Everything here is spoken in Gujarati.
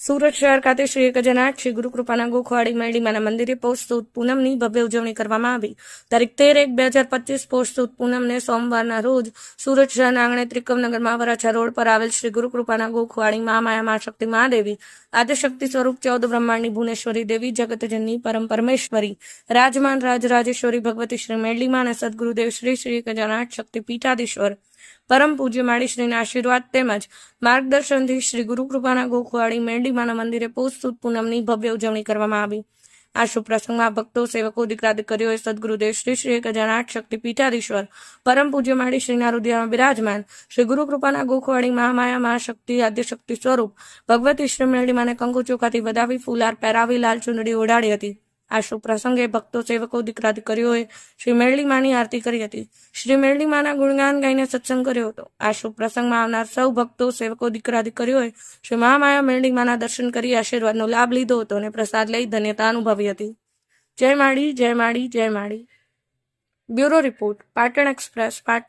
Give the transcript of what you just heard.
સુરત શહેર ખાતે શ્રી એક શ્રી ગુરુકૃપાના ગોખવાડી મેળીમાના મંદિરે પૌષ સુદ પૂનમની ભવ્ય ઉજવણી કરવામાં આવી. તારીખ તેર એક બે હજાર પચીસ પૌષ પૂનમને સોમવારના રોજ સુરત શહેરના આંગણે ત્રિકમનગરમાં વરાછા રોડ પર આવેલ શ્રી ગુરુકૃપાના ગોખવાડી મહામાયા મા શક્તિ મહાદેવી, આદ્યશક્તિ સ્વરૂપ ચૌદ બ્રહ્માંડની ભુવનેશ્વરી દેવી, જગતજનની પરમ પરમેશ્વરી, રાજમાન રાજરાજેશ્વરી ભગવતી શ્રી મેળીમા અને સદગુરુદેવ શ્રી શ્રી આઠ શક્તિ પીઠાધીશ્વર પરમ પૂજ્ય માળીશ્રીના આશીર્વાદ તેમજ માર્ગદર્શનથી શ્રી ગુરુકૃપાના ગોખવાડી મેરડીમાના મંદિરે પોષસુદ પૂનમની ભવ્ય ઉજવણી કરવામાં આવી. આ શુભ પ્રસંગમાં ભક્તો, સેવકો દીકરા સદગુરુદેવ શ્રી શ્રી એક હજાર આઠ શક્તિ પીઠાધીશ્વર, પરમ પૂજ્ય માળી શ્રીના રુદિયામાં બિરાજમાન શ્રી ગુરુકૃપાના ગોખવાડી મહામાયા, મહાશક્તિ, આદ્યશક્તિ સ્વરૂપ ભગવતી શ્રી મેરડીમાને કંકુ ચોખાથી વધાવી ફૂલાર પહેરાવી લાલ ચુંદડી ઓઢાડી હતી. આ શુભ પ્રસંગે ભક્તો સેવકો દીકરા દીકરીઓએ શ્રી મેરડીમાની આરતી કરી હતી. શ્રી મેરડીમાના ગુણગાન ગાઈને સત્સંગ કર્યો હતો. આ શુભ પ્રસંગમાં આવનાર સૌ ભક્તો, સેવકો દીકરા દીકરીઓએ શ્રી મહામાયા મેરડીમાના દર્શન કરી આશીર્વાદનો લાભ લીધો હતો અને પ્રસાદ લઈ ધન્યતા અનુભવી હતી. જય Mali Jay Mali Jay Mali bureau report, Patan express, Patan.